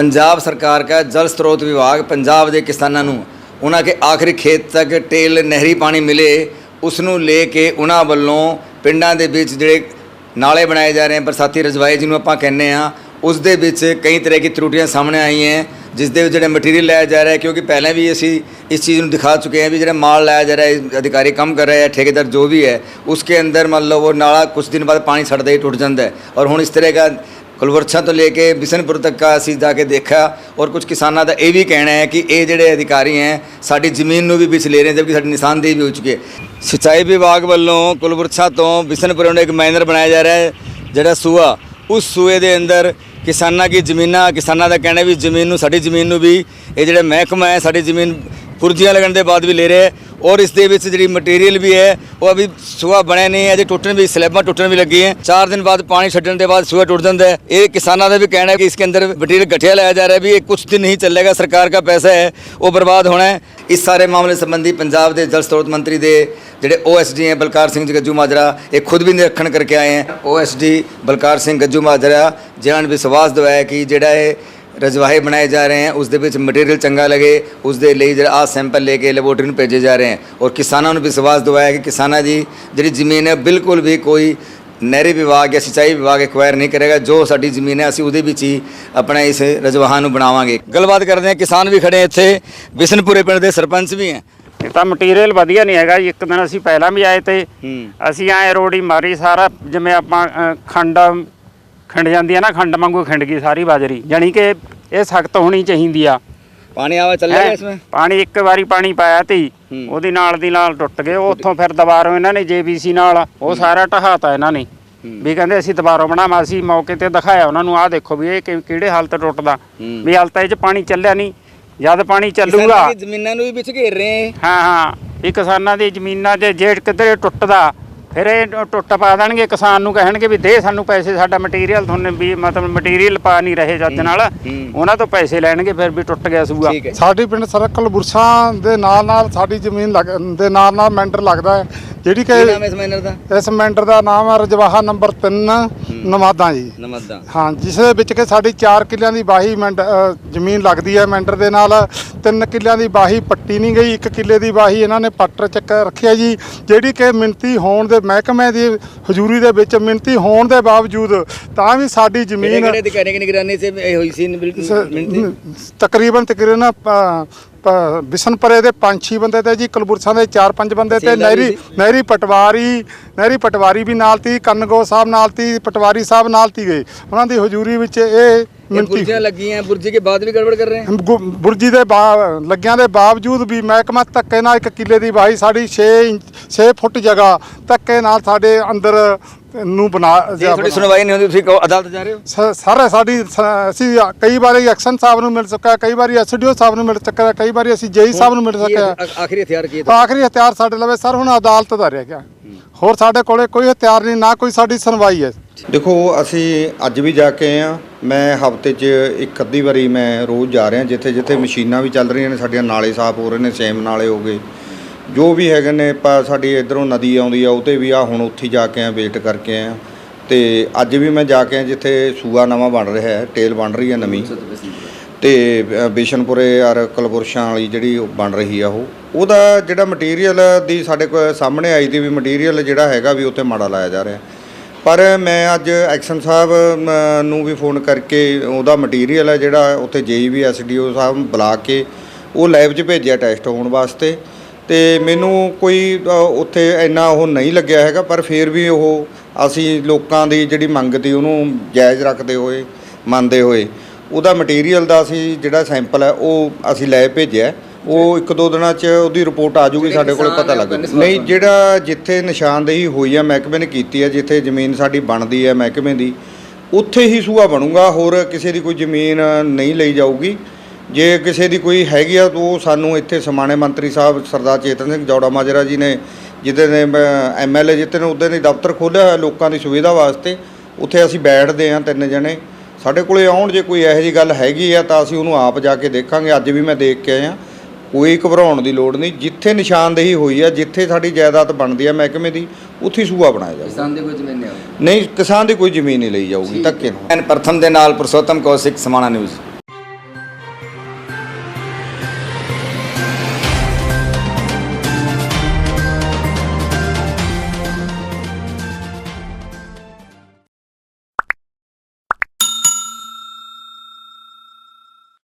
ਪੰਜਾਬ ਸਰਕਾਰ का जल स्रोत विभाग ਪੰਜਾਬ ਦੇ ਕਿਸਾਨਾਂ ਨੂੰ ਉਹਨਾਂ ਕੇ ਆਖਰੀ ਖੇਤ ਤੱਕ ਟੇਲ ਨਹਿਰੀ ਪਾਣੀ ਮਿਲੇ ਉਸ ਨੂੰ ਲੈ ਕੇ ਉਹਨਾਂ ਵੱਲੋਂ ਪਿੰਡਾਂ ਦੇ ਵਿੱਚ ਜਿਹੜੇ ਨਾਲੇ ਬਣਾਏ ਜਾ ਰਹੇ ਹਨ ਬਰਸਾਤੀ ਰਜਵਾਏ ਜਿਹਨੂੰ ਆਪਾਂ ਕਹਿੰਦੇ ਆ ਉਸ ਦੇ ਵਿੱਚ ਕਈ ਤਰ੍ਹਾਂ ਦੀ ਤਰੁੱਟੀਆਂ ਸਾਹਮਣੇ ਆਈਆਂ ਹੈ ਜਿਸ ਦੇ ਵਿੱਚ ਜਿਹੜਾ ਮਟੀਰੀਅਲ ਲਾਇਆ ਜਾ ਰਿਹਾ ਹੈ ਕਿਉਂਕਿ ਪਹਿਲਾਂ ਵੀ ਅਸੀਂ ਇਸ ਚੀਜ਼ ਨੂੰ ਦਿਖਾ ਚੁੱਕੇ ਹਾਂ ਵੀ ਜਿਹੜਾ ਮਾਲ ਲਾਇਆ ਜਾ ਰਿਹਾ ਹੈ ਅਧਿਕਾਰੀ ਕੰਮ ਕਰ ਰਿਹਾ ਹੈ ਠੇਕੇਦਾਰ ਜੋ ਵੀ ਹੈ ਉਸਕੇ ਅੰਦਰ ਮੰਨ ਲਓ ਉਹ ਨਾਲਾ ਕੁਝ ਦਿਨ ਬਾਅਦ ਪਾਣੀ ਛੱਡਦਾ ਹੀ ਟੁੱਟ ਜਾਂਦਾ ਹੈ ਔਰ ਹੁਣ ਇਸ ਤਰ੍ਹਾਂ ਦਾ ਕੁਲਵਰਛਾ ਤੋਂ ਲੈ ਕੇ ਬਿਸ਼ਨਪੁਰ ਤੱਕ ਦਾ ਅਸੀਂ ਜਾ ਕੇ ਦੇਖਿਆ ਔਰ ਕੁਝ ਕਿਸਾਨਾਂ ਦਾ ਇਹ ਵੀ ਕਹਿਣਾ ਹੈ ਕਿ ਇਹ ਜਿਹੜੇ ਅਧਿਕਾਰੀ ਹੈ, ਸਾਡੀ ਜ਼ਮੀਨ ਨੂੰ ਵੀ ਵਿੱਚ ਲੈ ਰਹੇ ਹਨ ਜਦਕਿ ਸਾਡੀ ਨਿਸ਼ਾਨਦੇਹੀ ਵੀ ਹੋ ਚੁੱਕੀ ਹੈ। ਸਿੰਚਾਈ ਵਿਭਾਗ ਵੱਲੋਂ ਕੁਲਵਰਛਾ ਤੋਂ ਬਿਸ਼ਨਪੁਰ ਨੂੰ ਇੱਕ ਮਾਈਨਰ ਬਣਾਇਆ ਜਾ ਰਿਹਾ ਹੈ, ਜਿਹੜਾ ਸੂਆ, ਉਸ ਸੂਏ ਦੇ ਅੰਦਰ ਕਿਸਾਨਾਂ ਦੀ ਜ਼ਮੀਨਾਂ, ਕਿਸਾਨਾਂ ਦਾ ਕਹਿਣਾ ਵੀ ਜ਼ਮੀਨ ਨੂੰ, ਸਾਡੀ ਜ਼ਮੀਨ ਨੂੰ ਵੀ, ਇਹ ਜਿਹੜਾ ਮਹਿਕਮਾ ਹੈ, ਸਾਡੀ ਜ਼ਮੀਨ ਪੁਰਜੀਆਂ ਲੱਗਣ ਦੇ ਬਾਅਦ ਵੀ ਲੈ ਰਿਹਾ ਹੈ ਔਰ ਇਸ ਦੇ ਵਿੱਚ ਜਿਹੜੀ ਮਟੀਰੀਅਲ ਵੀ ਹੈ ਉਹ ਅਭੀ ਸੂਆ ਬਣਿਆ ਨਹੀਂ ਹੈ ਅਜੇ ਟੁੱਟਣ ਵੀ ਸਲੈਬਾਂ ਟੁੱਟਣ ਵੀ ਲੱਗੀ ਹੈ 4 ਦਿਨ ਬਾਅਦ ਪਾਣੀ ਛੱਡਣ ਦੇ ਬਾਅਦ ਸੂਆ ਟੁੱਟ ਜਾਂਦਾ ਹੈ ਇਹ ਕਿਸਾਨਾਂ ਦਾ ਵੀ ਕਹਿਣਾ ਹੈ ਕਿ इसके अंदर मटीरियल गठिया लाया जा रहा है भी ये कुछ दिन नहीं चलेगा सरकार का पैसा है वो बर्बाद होना है ਇਸ ਸਾਰੇ ਮਾਮਲੇ ਸੰਬੰਧੀ ਪੰਜਾਬ ਦੇ ਜਲ ਸਰੋਤ ਮੰਤਰੀ ਦੇ ਜਿਹੜੇ ਓਐਸਡੀ ਹੈ ਬਲਕਾਰ ਸਿੰਘ ਜੀ ਗੱਜੂ ਮਾਜਰਾ ਇਹ ਖੁਦ ਵੀ ਨਿਰੀਖਣ ਕਰਕੇ ਆਏ ਹੈ ਓਐਸਡੀ ਬਲਕਾਰ ਸਿੰਘ ਗੱਜੂ ਮਾਜਰਾ ਜਿਨ੍ਹਾਂ ਨੇ ਵਿਸ਼ਵਾਸ ਦਿਵਾਇਆ ਕਿ ਜਿਹੜਾ ਇਹ ਰਜਵਾਹੇ ਬਣਾਏ ਜਾ ਰਹੇ ਹਨ ਉਸ ਦੇ ਵਿੱਚ ਮਟੀਰੀਅਲ ਚੰਗਾ ਲਗੇ ਉਸ ਦੇ ਲਈ ਜਿਹੜਾ ਆ ਸੈਂਪਲ ਲੈ ਕੇ ਲੈਬੋਰਟਰੀ ਨੂੰ ਭੇਜੇ ਜਾ ਰਹੇ ਹਨ ਔਰ ਕਿਸਾਨਾਂ ਨੂੰ ਵਿਸ਼ਵਾਸ ਦਿਵਾਇਆ ਕਿ ਕਿਸਾਨਾਂ ਦੀ ਜਿਹੜੀ ਜ਼ਮੀਨ ਹੈ ਬਿਲਕੁਲ ਵੀ ਕੋਈ ਨਹਿਰੀ ਵਿਭਾਗ ਜਾਂ ਸਿੰਚਾਈ ਵਿਭਾਗ ਐਕਵਾਇਰ ਨਹੀਂ ਕਰੇਗਾ ਜੋ ਸਾਡੀ ਜ਼ਮੀਨ ਹੈ ਅਸੀਂ ਉਹਦੇ ਵਿੱਚ ਹੀ ਆਪਣਾ ਇਸ ਰਜਵਾਹਾਂ ਨੂੰ ਬਣਾਵਾਂਗੇ। ਗੱਲਬਾਤ ਕਰਦੇ ਹਾਂ ਕਿਸਾਨ ਵੀ ਖੜੇ ਇੱਥੇ ਬਿਸ਼ਨਪੁਰੇ ਪਿੰਡ ਦੇ ਸਰਪੰਚ ਵੀ ਹੈ। ਇਹ ਤਾਂ ਮਟੀਰੀਅਲ ਵਧੀਆ ਨਹੀਂ ਹੈਗਾ ਜੀ। ਇੱਕ ਦਿਨ ਅਸੀਂ ਪਹਿਲਾਂ ਵੀ ਆਏ ਤੇ ਅਸੀਂ ਐ ਰੋੜੀ ਮਾਰੀ ਸਾਰਾ ਜਿਵੇਂ ਆਪਾਂ ਖੰਡ ਖਿੰਡ ਜਾਂਦੀ ਆ ਨਾ ਖੰਡ ਵਾਂਗੂ ਖਿੰਡ ਗਈ ਸਾਰੀ ਬਾਜਰੀ। ਜਾਣੀ ਕਿ ਇਹ ਸਖਤ ਹੋਣੀ ਚਾਹੀਦੀ ਆ। ਪਾਣੀ ਆਵਾ ਚੱਲੇਗਾ ਹੈਂ? ਇਸमें ਪਾਣੀ ਇੱਕ ਵਾਰੀ ਪਾਣੀ ਪਾਇਆ ਤੀ ਹੂੰ। ਉਹਦੀ ਨਾਲ ਦੀ ਨਾਲ ਟੁੱਟ ਗਏ ਉੱਥੋਂ ਫਿਰ ਦੁਬਾਰਾ ਇਹਨਾਂ ਨੇ ਜੀਬੀਸੀ ਨਾਲ ਉਹ ਸਾਰਾ ਢਹਾਤਾ ਇਹਨਾਂ ਨੇ। ਵੀ ਕਹਿੰਦੇ ਅਸੀਂ ਦੁਬਾਰਾ ਬਣਾਵਾਂ ਅਸੀਂ ਮੌਕੇ ਤੇ ਦਿਖਾਇਆ ਉਹਨਾਂ ਨੂੰ ਆਹ ਦੇਖੋ ਵੀ ਇਹ ਕਿ- ਕਿਹੜੇ ਹਾਲਤ ਟੁੱਟਦਾ। ਹੂੰ। ਵੀ ਹਾਲ ਤਾਂ ਇਹ ਚ ਪਾਣੀ ਚੱਲਿਆ ਨਹੀਂ ਜਦ ਪਾਣੀ ਚੱਲੂਗਾ ਦੀ ਜ਼ਮੀਨਾਂ ਨੂੰ ਵੀ ਵਿੱਚ ਘੇਰ ਰਹੇ ਹੈ ਹਾਂ ਹਾਂ। ਇਹ ਕਿਸਾਨਾਂ ਦੀ ਜ਼ਮੀਨਾਂ 'ਚ ਜੇ ਕਿਧਰੇ ਟੁੱਟਦਾ। ਫਿਰ ਇਹ ਟੁੱਟ ਪਾ ਦੇਣਗੇ ਕਿਸਾਨ ਨੂੰ ਕਹਿਣਗੇ ਵੀ ਦੇ ਸਾਨੂੰ ਪੈਸੇ ਸਾਡਾ ਮਟੀਰੀਅਲ ਤੁਹਾਨੂੰ ਵੀ ਮਤਲਬ ਮਟੀਰੀਅਲ ਪਾ ਨਹੀਂ ਰਹੇ ਜੱਜ ਨਾਲ। ਉਹਨਾਂ ਤੋਂ ਪੈਸੇ ਲੈਣਗੇ ਫਿਰ ਵੀ ਟੁੱਟ ਗਿਆ ਸੂਆ। ਸਾਡੀ ਪਿੰਡ ਸਰਕਲ ਬੁਰਸ਼ਾਂ ਦੇ ਨਾਲ ਨਾਲ ਸਾਡੀ ਜ਼ਮੀਨ ਦੇ ਨਾਲ ਨਾਲ ਮੈਂਟਰ ਲੱਗਦਾ ਹੈ। ਜਿਹੜੀ ਕੀ ਇਸ ਮਾਈਨਰ ਦਾ? ਇਸ ਮੈਂਟਰ ਦਾ ਨਾਮ ਹੈ ਰਜਵਾਹਾ ਨੰਬਰ 3 ਨਮਾਦਾ ਜੀ। ਨਮਦਾ। ਹਾਂ ਜਿਸ ਦੇ ਵਿੱਚ ਕਿ ਸਾਡੀ 4 ਕਿੱਲਿਆਂ ਦੀ ਬਾਹੀ ਅ, ਜ਼ਮੀਨ ਲੱਗਦੀ ਹੈ ਮੈਂਟਰ ਦੇ ਨਾਲ। 3 ਕਿੱਲਿਆਂ ਦੀ ਬਾਹੀ ਪੱਟੀ ਨਹੀਂ ਗਈ 1 ਕਿੱਲੇ ਦੀ ਬਾਹੀ ਇਹਨਾਂ ਨੇ ਪੱਟਰ ਚੱਕ ਰੱਖਿਆ ਜੀ। ਜਿਹੜੀ ਕਿ ਮਿੰਤੀ ਹੋਣ ਦੇ ਮਹਿਕਮੇ ਦੀ ਹਜ਼ੂਰੀ ਦੇ ਵਿੱਚ ਮਿੰਤੀ ਹੋਣ ਦੇ ਬਾਵਜੂਦ ਤਾਂ ਵੀ ਸਾਡੀ ਕਿਹੜੇ ਜ਼ਮੀਨ ਕਿਹੜੇ ਅਧਿਕਾਰੀ ਦੀ ਨਿਗਰਾਨੀ ਸੇ ਇਹ ਹੋਈ ਸੀ ਬਿਲਕੁਲ ਸ- ਤਕਰੀਬਨ ਤਕਰੀਬਨ ਬਿਸ਼ਨਪੁਰੇ ਦੇ ਪੰਜ ਛੇ ਬੰਦੇ ਤੇ ਜੀ ਕਲਬੁਰਸਾਂ ਦੇ ਚਾਰ ਪੰਜ ਬੰਦੇ ਤੇ ਨਹਿਰੀ? ਨਹਿਰੀ ਪਟਵਾਰੀ ਨਹਿਰੀ ਪਟਵਾਰੀ ਵੀ ਨਾਲ ਤੀ ਕੰਨਗੋ ਸਾਹਿਬ ਨਾਲ ਤੀ ਪਟਵਾਰੀ ਸਾਹਿਬ ਨਾਲ ਤੀ ਗਏ ਉਹਨਾਂ ਦੀ ਹਜ਼ੂਰੀ ਵਿੱਚ ਇਹ ਇਹ ਮਿੰਤੀ ਬੁਰਜੀਆਂ ਲੱਗੀਆਂ ਬੁਰਜੀ ਕੇ ਬਾਅਦ ਵੀ ਗੜਬੜ ਕਰ ਰਹੇ हैं ਗੁ- ਬੁਰਜੀ ਦੇ ਬਾ- ਲੱਗਿਆਂ ਦੇ ਬਾਵਜੂਦ ਵੀ ਮਹਿਕਮਾ ਧੱਕੇ ਨਾਲ ਇੱਕ ਕਿੱਲੇ ਦੀ ਵਾਹੀ ਸਾਡੀ 6 ਇੰਚ 6 ਫੁੱਟ ਜਗ੍ਹਾ ਧੱਕੇ ਨਾਲ ਸਾਡੇ ਅੰਦਰ ਨੂੰ ਬਣਾ ਜੇ ਤੁਹਾਡੀ ਸੁਣਵਾਈ ਨਹੀਂ ਹੁੰਦੀ ਤੁਸੀਂ ਕਹੋ ਅਦਾਲਤ ਜਾ ਰਹੇ ਹੋ? ਸ- ਸਰ ਸਾਡੀ ਸ- ਅਸੀਂ ਕਈ ਵਾਰੀ ਐਕਸ਼ਨ ਸਾਹਿਬ ਨੂੰ ਮਿਲ ਚੁੱਕਾ ਕਈ ਵਾਰੀ ਐਸਡੀਓ ਸਾਹਿਬ ਨੂੰ ਮਿਲ ਚੁੱਕਾ ਕਈ ਵਾਰੀ ਅਸੀਂ ਜੇਈ ਸਾਹਿਬ ਨੂੰ ਮਿਲ ਕੀ ਆ- ਆਖਰੀ ਹਥਿਆਰ ਕੀ ਹੈ ਤਾਂ ਆਖਰੀ ਹਥਿਆਰ ਸਾਡੇ ਲਵੇ ਸਰ ਹੁਣ ਅਦਾਲਤ ਦਾ ਰਹਿ ਗਿਆ। ਹੋਰ ਸਾਡੇ ਕੋਲੇ ਕੋਈ ਹਥਿਆਰ ਨਹੀਂ ਨਾ ਕੋਈ ਸਾਡੀ ਸੁਣਵਾਈ ਹੈ। ਦੇਖੋ, ਅਸੀਂ ਅੱਜ ਵੀ ਜਾ ਕੇ ਆਏ ਆ ਮੈਂ ਹਫ਼ਤੇ 'ਚ ਇੱਕ ਅੱਧੀ ਵਾਰੀ ਮੈਂ ਰੋਜ਼ ਜਾ ਰਿਹਾ, ਜਿੱਥੇ ਜਿੱਥੇ ਮਸ਼ੀਨਾਂ ਵੀ ਚੱਲ ਰਹੀਆਂ ਨੇ, ਸਾਡੀਆਂ ਨਾਲੇ ਸਾਫ਼ ਹੋ ਰਹੇ ਨੇ, ਸੇਮ ਨਾਲੇ ਹੋ ਗਏ। ਜੋ ਵੀ ਹੈਗੇ ਨੇ, ਆਪਾਂ ਸਾਡੀ ਇਧਰੋਂ ਨਦੀ ਆਉਂਦੀ ਆ ਉਹ ਵੀ ਆ, ਹੁਣ ਉੱਥੇ ਜਾ ਕੇ ਆ ਵੇਟ ਕਰਕੇ ਆਏ ਆ ਤੇ ਅੱਜ ਵੀ ਮੈਂ ਜਾ ਕੇ ਆ ਜਿੱਥੇ ਸੂਆ ਨਵਾਂ ਬਣ ਰਿਹਾ ਹੈ, ਟੇਲ ਬਣ ਰਹੀ ਹੈ ਨਵੀਂ। ਤੇ ਬਿਸ਼ਨਪੁਰੇ ਔਰ ਕਲਬੁਰਸ਼ਾਂ ਵਾਲੀ ਜਿਹੜੀ ਉਹ ਬਣ ਰਹੀ ਆ ਉਹ। ਉਹਦਾ ਜਿਹੜਾ ਮਟੀਰੀਅਲ ਦੀ ਸਾਡੇ ਕੋਲ ਸਾਹਮਣੇ ਆਈ ਦੀ ਵੀ ਮਟੀਰੀਅਲ ਜਿਹੜਾ ਹੈਗਾ ਵੀ ਉੱਤੇ ਮਾੜਾ ਲਾਇਆ ਜਾ ਰਿਹਾ। ਪਰ ਮੈਂ ਅੱਜ ਐਕਸ਼ਨ ਸਾਹਿਬ ਨੂੰ ਵੀ ਫੋਨ ਕਰਕੇ ਉਹਦਾ ਮਟੀਰੀਅਲ ਹੈ ਜਿਹੜਾ ਉੱਥੇ ਜੇਈਵੀ ਐਸਡੀਓ ਸਾਹਿਬ ਨੂੰ ਬੁਲਾ ਕੇ ਉਹ ਲੈਬ 'ਚ ਭੇਜਿਆ ਟੈਸਟ ਹੋਣ ਵਾਸਤੇ। ਤੇ ਮੈਨੂੰ ਕੋਈ ਉੱਥੇ ਇੰਨਾ ਉਹ ਨਹੀਂ ਲੱਗਿਆ ਹੈਗਾ, ਪਰ ਫਿਰ ਵੀ ਉਹ ਅਸੀਂ ਲੋਕਾਂ ਦੀ ਜਿਹੜੀ ਮੰਗ ਤੀ ਉਹਨੂੰ ਜਾਇਜ਼ ਰੱਖਦੇ ਹੋਏ, ਮੰਨਦੇ ਹੋਏ, ਉਹਦਾ ਮਟੀਰੀਅਲ ਦਾ ਅਸੀਂ ਜਿਹੜਾ ਸੈਂਪਲ ਹੈ ਉਹ ਅਸੀਂ ਲੈ ਭੇਜਿਆ। ਉਹ ਇੱਕ ਦੋ ਦਿਨਾਂ 'ਚ ਉਹਦੀ ਰਿਪੋਰਟ ਆ ਜਾਊਗੀ ਸਾਡੇ ਕੋਲ ਪਤਾ ਲੱਗ ਨਹੀਂ ਜਿਹੜਾ ਜਿੱਥੇ ਨਿਸ਼ਾਨਦੇਹੀ ਹੋਈ ਹੈ ਮਹਿਕਮੇ ਨੇ ਕੀਤੀ ਹੈ ਜਿੱਥੇ ਜ਼ਮੀਨ ਸਾਡੀ ਬਣਦੀ ਹੈ ਮਹਿਕਮੇ ਦੀ ਉੱਥੇ ਹੀ ਸੂਆ ਬਣੂਗਾ ਹੋਰ ਕਿਸੇ ਦੀ ਕੋਈ ਜ਼ਮੀਨ ਨਹੀਂ ਲਈ ਜਾਊਗੀ। ਜੇ ਕਿਸੇ ਦੀ ਕੋਈ ਹੈਗੀ ਆ ਤਾਂ ਉਹ ਸਾਨੂੰ ਇੱਥੇ ਸਮਾਣੇ ਮੰਤਰੀ ਸਾਹਿਬ ਸਰਦਾਰ ਚੇਤਨ ਸਿੰਘ ਜੌੜਾ ਮਾਜਰਾ ਜੀ ਨੇ ਜਿਹਦੇ ਨੇ ਐਮਐਲਏ ਜਿੱਤੇ ਨੇ ਉਹਦੇ ਨੇ ਦਫ਼ਤਰ ਖੋਲ੍ਹਿਆ ਹੋਇਆ ਲੋਕਾਂ ਦੀ ਸੁਵਿਧਾ ਵਾਸਤੇ। ਉੱਥੇ ਅਸੀਂ ਬੈਠਦੇ ਹਾਂ ਤਿੰਨ ਜਣੇ। ਸਾਡੇ ਕੋਲੇ ਆਉਣ ਜੇ ਕੋਈ ਇਹੋ ਜੀ ਗੱਲ ਹੈਗੀ ਆ ਤਾਂ ਅਸੀਂ ਉਹਨੂੰ ਆਪ ਜਾ ਕੇ ਦੇਖਾਂਗੇ। ਅੱਜ ਵੀ ਮੈਂ ਦੇਖ ਕੇ ਆਇਆ। ਕੋਈ ਘਬਰਾਉਣ ਦੀ ਲੋੜ ਨਹੀਂ। ਜਿੱਥੇ ਨਿਸ਼ਾਨਦੇਹੀ ਹੋਈ ਆ ਜਿੱਥੇ ਸਾਡੀ ਜਾਇਦਾਦ ਬਣਦੀ ਆ ਮਹਿਕਮੇ ਦੀ ਉੱਥੇ ਹੀ ਸੂਆ ਬਣਾਇਆ ਜਾਊਗਾ। ਕਿਸਾਨ ਦੀ ਕੋਈ ਜ਼ਮੀਨ ਨਹੀਂ ਆਉਂਦੀ ਨਹੀਂ ਕਿਸਾਨ ਦੀ ਕੋਈ ਜ਼ਮੀਨ ਨਹੀਂ ਲਈ ਜਾਊਗੀ ਧੱਕੇ ਨਾਲ। ਪ੍ਰਥਮ ਦੇ ਨਾਲ ਪੁਰਸ਼ੋਤਮ ਕੌਸ਼ਿਕ ਸਮਾਣਾ ਨਿਊਜ਼।